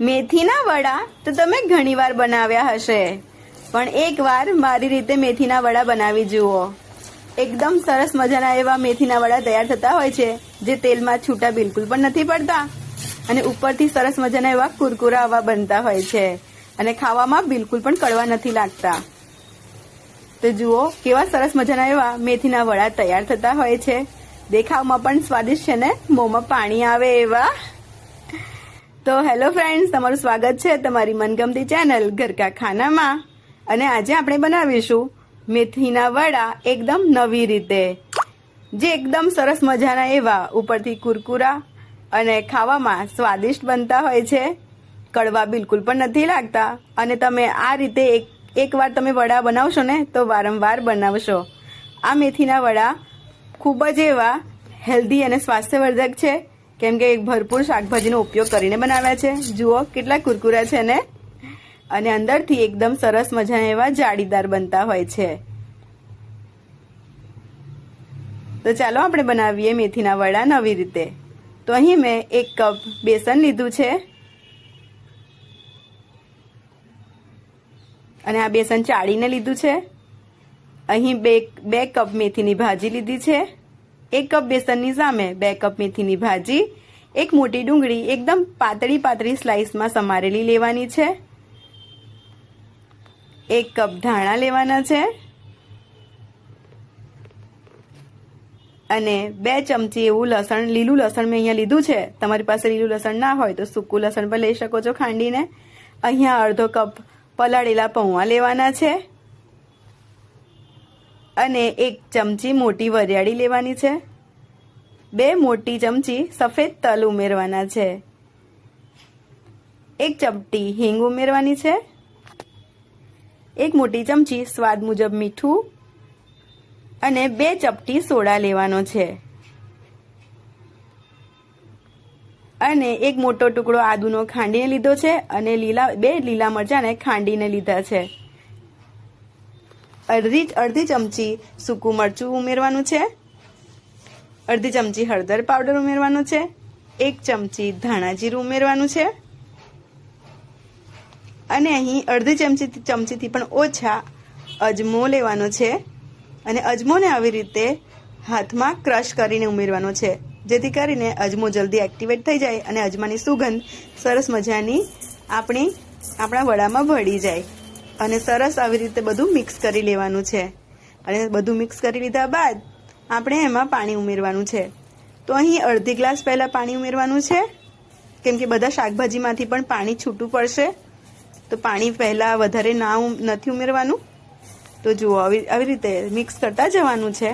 મેથીના વડા તો તમે ઘણીવાર બનાવ્યા હશે. પણ એકવાર મારી રીતે મેથીના વડા બનાવી જુઓ. એકદમ સરસ મજાના એવા મેથીના વડા તૈયાર થતા હોય છે, જે તેલમાં છૂટા બિલકુલ પણ નથી પડતા. અને ઉપરથી સરસ મજાના એવા કુરકુરા આવા બનતા હોય છે. અને ખાવામાં બિલકુલ પણ કડવા નથી લાગતા. તો જુઓ, કેવા સરસ મજાના એવા મેથીના વડા તૈયાર થતા હોય છે. દેખાવમાં પણ સ્વાદિષ્ટ છે ને? મોંમાં પાણી આવે એવા. તો હેલો ફ્રેન્ડ્સ, તમારું સ્વાગત છે તમારી મનગમતી ચેનલ ઘરકા ખાનામાં. અને આજે આપણે બનાવીશું મેથીના વડા એકદમ નવી રીતે. જે એકદમ સરસ મજાના એવા ઉપરથી કુરકુરા અને ખાવામાં સ્વાદિષ્ટ બનતા હોય છે. કડવા બિલકુલ પણ નથી લાગતા. અને તમે આ રીતે એક, એકવાર તમે વડા બનાવશો ને તો વારંવાર બનાવશો. આ મેથીના વડા ખૂબ જ એવા હેલ્ધી અને સ્વાસ્થ્યવર્ધક છે. કેમ કે ભરપૂર શાકભાજીનો ઉપયોગ કરીને બનાવ્યા છે. જુઓ, કેટલા કુરકુરા છે ને? અને અંદરથી એકદમ સરસ મજાના એવા જાળીદાર બનતા હોય છે. તો ચાલો આપણે બનાવીએ મેથીના વડા નવી રીતે. તો અહીં મેં એક કપ બેસન લીધું છે. અને આ બેસન ચાળીને લીધું છે. અહીં બે બે કપ મેથીની ભાજી લીધી છે. એક કપ બેસનની સામે, બે કપ મેથીની ભાજી, એક મોટી ડુંગળી એકદમ પાતળી પાતળી સ્લાઇસમાં સમારેલી લેવાની છે. એક કપ ધાણા લેવાના છે. અને બે ચમચી એવું લસણ, લીલું લસણ મેં અહીંયા લીધું છે. તમારી પાસે લીલું લસણ ના હોય તો સૂકું લસણ પણ લઈ શકો છો ખાંડીને. અહીંયા અડધો કપ પલાળેલા પૌવા લેવાના છે. અને એક ચમચી મોટી વરિયાળી લેવાની છે. બે મોટી ચમચી સફેદ તલ ઉમેરવાના છે. એક ચપટી હિંગ ઉમેરવાની છે. એક મોટી ચમચી સ્વાદ મુજબ મીઠું અને બે ચપટી સોડા લેવાનો છે. અને એક મોટો ટુકડો આદુનો ખાંડીને લીધો છે અને લીલા બે લીલા મરચાંને ખાંડીને લીધા છે. અડધી અડધી ચમચી સૂકું મરચું ઉમેરવાનું છે. અડધી ચમચી હળદર પાવડર ઉમેરવાનું છે. એક ચમચી ધાણા જીરું ઉમેરવાનું છે. અને અહીં અડધી ચમચી ચમચીથી પણ ઓછા અજમો લેવાનો છે. અને અજમોને આવી રીતે હાથમાં ક્રશ કરીને ઉમેરવાનો છે. જેથી કરીને અજમો જલ્દી એક્ટિવેટ થઈ જાય અને અજમાની સુગંધ સરસ મજાની આપણી આપણા વડામાં ભળી જાય. અને સરસ આવી રીતે બધું મિક્સ કરી લેવાનું છે. અને બધું મિક્સ કરી લીધા બાદ આપણે એમાં પાણી ઉમેરવાનું છે. તો અહીં અડધી ગ્લાસ પહેલાં પાણી ઉમેરવાનું છે. કેમ કે બધા શાકભાજીમાંથી પણ પાણી છૂટું પડશે. તો પાણી પહેલાં વધારે ના નથી ઉમેરવાનું. તો જુઓ, આવી આવી રીતે મિક્સ કરતા જવાનું છે.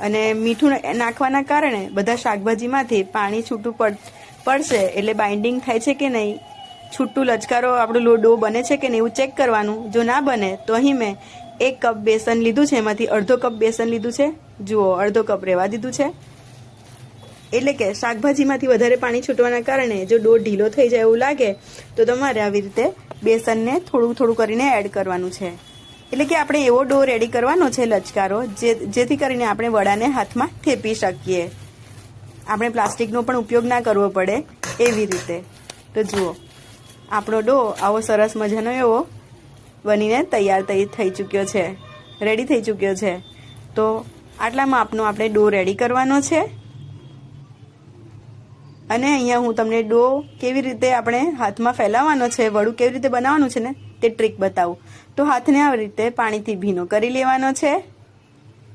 અને મીઠું નાખવાના કારણે બધા શાકભાજીમાંથી પાણી છૂટું પડ, પડશે. એટલે બાઇન્ડિંગ થાય છે કે નહીં છૂટું લચકારો આપણું લોડો બને છે કે નહીં, એવું ચેક કરવાનું. જો ના બને તો અહીં મેં એક કપ બેસન લીધું છે, એમાંથી અડધો કપ બેસન લીધું છે. જુઓ, અડધો કપ રહેવા દીધું છે. એટલે કે શાકભાજીમાંથી વધારે પાણી છૂટવાના કારણે જો ડો ઢીલો થઈ જાય એવું લાગે, તો તમારે આવી રીતે બેસનને થોડું થોડું કરીને એડ કરવાનું છે. એટલે કે આપણે એવો ડો રેડી કરવાનો છે, લચકારો, જે, જેથી કરીને આપણે વડાને હાથમાં થેપી શકીએ. આપણે પ્લાસ્ટિકનો પણ ઉપયોગ ના કરવો પડે એવી રીતે. તો જુઓ આપણો ડો આવો સરસ મજાનો એવો બનીને તૈયાર થઈ થઈ ચૂક્યો છે. રેડી થઈ ચૂક્યો છે. તો આટલા માપનો આપણે ડો રેડી કરવાનો છે. અને અહીંયા હું તમને ડો કેવી રીતે આપણે હાથમાં ફેલાવવાનો છે, વડું કેવી રીતે બનાવવાનું છે ને તે ટ્રીક બતાવું. તો હાથને આવી રીતે પાણીથી ભીનો કરી લેવાનો છે.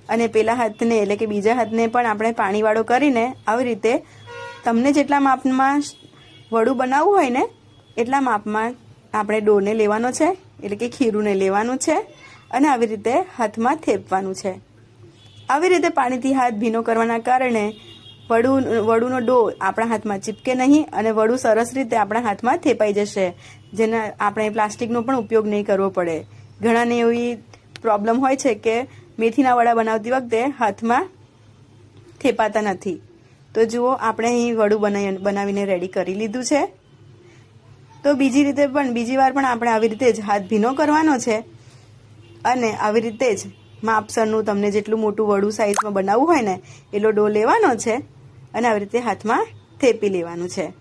અને પેલા હાથને એટલે કે બીજા હાથને પણ આપણે પાણીવાળો કરીને આવી રીતે તમને જેટલા માપમાં વડું બનાવવું હોય ને એટલા માપમાં આપણે ડોને લેવાનો છે, એટલે કે ખીરુંને લેવાનું છે, અને આવી રીતે હાથમાં થેપવાનું છે. આવી રીતે પાણીથી હાથ ભીનો કરવાના કારણે વડું, વડુનો ડો આપણા હાથમાં ચીપકે નહીં અને વડું સરસ રીતે આપણા હાથમાં થેપાઈ જશે, જેના આપણે પ્લાસ્ટિકનો પણ ઉપયોગ નહીં કરવો પડે. ઘણાને એવી પ્રોબ્લેમ હોય છે કે મેથીના વડા બનાવતી વખતે હાથમાં થેપાતા નથી. તો જુઓ, આપણે અહીં વડું બનાવી બનાવીને રેડી કરી લીધું છે. તો બીજી રીતે પણ બીજી વાર પણ આપણે આવી રીતે જ હાથ ભીનો કરવાનો છે અને આવી રીતે જ માપસરનું તમને જેટલું મોટું વડું સાઈઝમાં બનાવવું હોય ને, એટલો ડો લેવાનો છે અને આવી રીતે હાથમાં થેપી લેવાનું છે.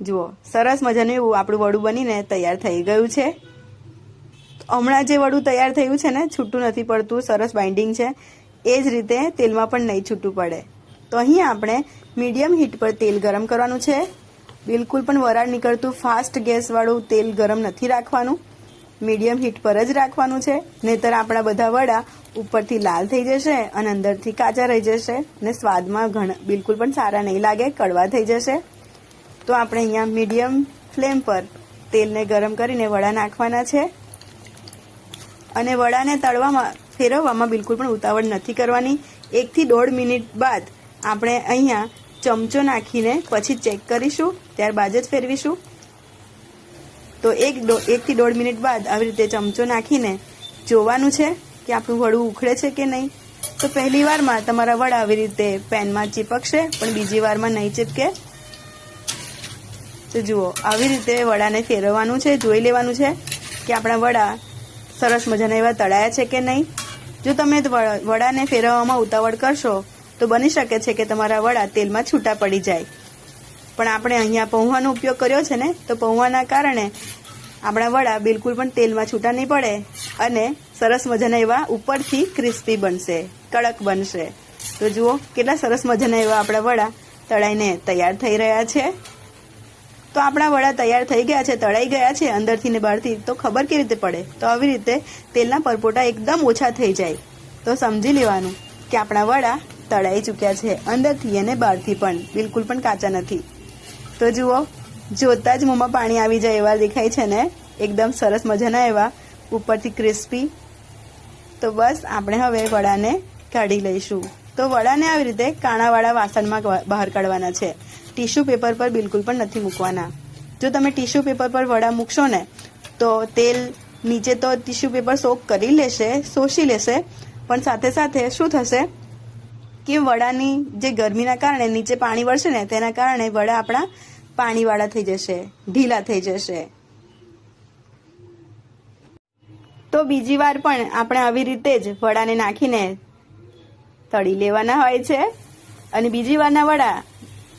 જુઓ, સરસ મજાનું એવું આપણું વડું બનીને તૈયાર થઈ ગયું છે. હમણાં જે વડું તૈયાર થયું છે ને, છૂટું નથી પડતું, સરસ બાઇન્ડિંગ છે. એ જ રીતે તેલમાં પણ નહીં છૂટું પડે. તો અહીં આપણે મીડિયમ હીટ પર તેલ ગરમ કરવાનું છે. બિલકુલ, પણ વરાળ નીકળતું ફાસ્ટ ગેસવાળું તેલ ગરમ નથી રાખવાનું. મીડિયમ હીટ પર જ રાખવાનું છે. નહીતર આપણા બધા વડા ઉપરથી લાલ થઈ જશે અને અંદરથી કાચા રહી જશે અને સ્વાદમાં ઘણા, બિલકુલ પણ સારા નહીં લાગે, કડવા થઈ જશે. તો આપણે અહીંયા મીડિયમ ફ્લેમ પર તેલને ગરમ કરીને વડા નાખવાના છે. અને વડાને તળવામાં, ફેરવવામાં બિલકુલ પણ ઉતાવળ નથી કરવાની. એકથી દોઢ મિનિટ બાદ આપણે અહીંયા ચમચો નાખીને પછી ચેક કરીશું, ત્યારબાદ જ ફેરવીશું. તો એક એકથી દોઢ મિનિટ બાદ આવી રીતે ચમચો નાખીને જોવાનું છે કે આપણું વડું ઉખડે છે કે નહીં. તો પહેલી વારમાં તમારા વડા આવી રીતે પેનમાં ચીપકશે, પણ બીજી વારમાં નહીં ચીપકે. તો જુઓ, આવી રીતે વડાને ફેરવવાનું છે, જોઈ લેવાનું છે કે આપણા વડા સરસ મજાના એવા તળાયા છે કે નહીં. જો તમે વડાને ફેરવવામાં ઉતાવળ કરશો તો બની શકે છે કે તમારા વડા તેલમાં છૂટા પડી જાય. પણ આપણે અહીંયા પૌવાનો ઉપયોગ કર્યો છે ને, તો પૌવાના કારણે આપણા વડા બિલકુલ પણ તેલમાં છૂટા નહીં પડે અને સરસ મજાના એવા ઉપરથી ક્રિસ્પી બનશે, કડક બનશે. તો જુઓ, કેટલા સરસ મજાના એવા આપણા વડા તળાઈને તૈયાર થઈ રહ્યા છે. તો આપણા વડા તૈયાર થઈ ગયા છે, તળાઈ ગયા છે, અંદરથી ને બહારથી, તો ખબર કેવી રીતે પડે? તો આવી રીતે તેલના પરપોટા એકદમ ઓછા થઈ જાય. તો સમજી લેવાનું કે આપણા વડા તળાઈ ચૂક્યા છે. અંદરથી અને બહારથી પણ. બિલકુલ પણ કાચા નથી. તો જુઓ, જોતા જ મોંમાં પાણી આવી જાય એવા દેખાય છે ને? એકદમ સરસ મજાના એવા. ઉપરથી ક્રિસ્પી. તો બસ, આપણે હવે વડાને કાઢી લઈશું. તો વડાને આવી રીતે કાણાવાળા વાસણમાં બહાર કાઢવાના છે. ટીશ્યુ પેપર પર બિલકુલ પણ નથી મૂકવાના. જો તમે ટીશ્યુ પેપર પર વડા મૂકશો ને, તો તેલ નીચે તો ટીશ્યુ પેપર સોક કરી લેશે, શોષી લેશે, પણ સાથે સાથે શું થશે? કે વડાની જે ગરમીના કારણે નીચે પાણી વળશે ને, તેના કારણે વડા આપણા પાણીવાળા થઈ જશે, ઢીલા થઈ જશે. તો બીજી વાર પણ આપણે આવી રીતે જ વડાને નાખીને તળી લેવાના હોય છે. અને બીજી વારના વડા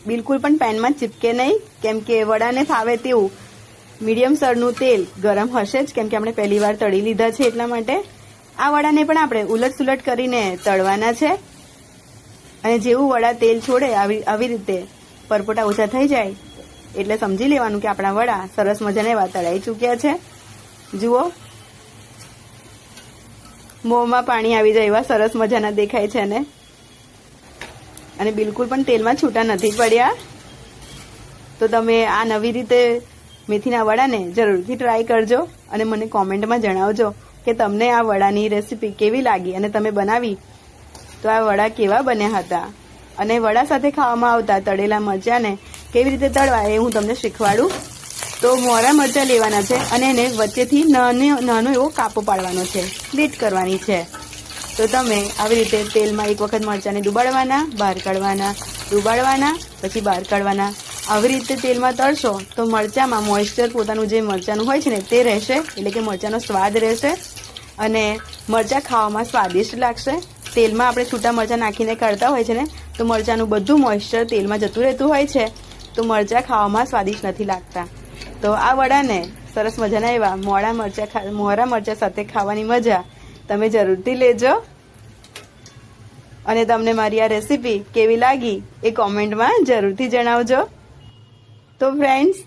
બિલકુલ પણ પેનમાં ચીપકે નહીં, કેમ કે વડાને ફાવે તેવું. મીડિયમ સરનું તેલ ગરમ હશે જ, કેમ કે આપણે પહેલી વાર તળી લીધા છે એટલા માટે. આ વડાને પણ આપણે ઉલટ સુલટ કરીને તળવાના છે. અને જેવું વડા તેલ છોડે આવી આવી રીતે પરપોટા ઓછા થઈ જાય, એટલે સમજી લેવાનું કે આપણા વડા સરસ મજાને એવા તળાઈ ચૂક્યા છે. જુઓ. મોંમાં પાણી આવી જાય એવા સરસ મજાના દેખાય છે ને અને બિલકુલ પણ તેલમાં છૂટા નથી પડ્યા. તો તમે આ નવી રીતે મેથીના વડાને જરૂરથી ટ્રાય કરજો અને મને કોમેન્ટમાં જણાવજો કે તમને આ વડાની રેસીપી કેવી લાગી અને તમે બનાવી તો આ વડા કેવા બન્યા હતા? અને વડા સાથે ખાવામાં આવતા તળેલા મરચાંને કેવી રીતે તળવા એ હું તમને શીખવાડું? તો મોરા મરચાં લેવાના છે અને એને વચ્ચેથી નાનો નાનો એવો કાપો પાડવાનો છે. સ્લીટ કરવાની છે. તો તમે આવી રીતે તેલમાં એક વખત મરચાંને ડુબાડવાના બહાર કાઢવાના ડુબાડવાના પછી બહાર કાઢવાના. આવી રીતે તેલમાં તળશો તો મરચાંમાં મોઇશ્ચર પોતાનું જે મરચાંનું હોય છે ને તે રહેશે, એટલે કે મરચાંનો સ્વાદ રહેશે અને મરચાં ખાવામાં સ્વાદિષ્ટ લાગશે. તેલમાં આપણે છૂટા મરચાં નાખીને કાઢતા હોય છે ને, તો મરચાંનું બધું મોઇશ્ચર તેલમાં જતું રહેતું હોય છે. તો મરચાં ખાવામાં સ્વાદિષ્ટ નથી લાગતા. તો આ વડાને સરસ મજાના એવા મોડા મરચાં મોરા મરચાં સાથે ખાવાની મજા તમે જરૂરથી લેજો. અને તમને મારી આ રેસીપી કેવી લાગી એ કોમેન્ટમાં જરૂરથી જણાવજો. તો ફ્રેન્ડ્સ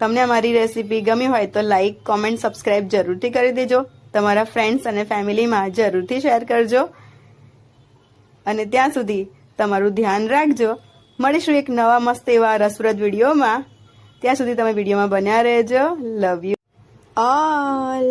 તમને અમારી રેસીપી ગમી હોય તો લાઈક કોમેન્ટ સબસ્ક્રાઈબ જરૂરથી કરી દેજો. તમારા ફ્રેન્ડ્સ અને ફેમિલીમાં જરૂરથી શેર કરજો. અને ત્યાં સુધી તમારું ધ્યાન રાખજો. મળીશું એક નવા મસ્ત એવા રસપ્રદ વિડીયોમાં. ત્યાં સુધી તમે વિડીયોમાં બન્યા રહેજો. Love you all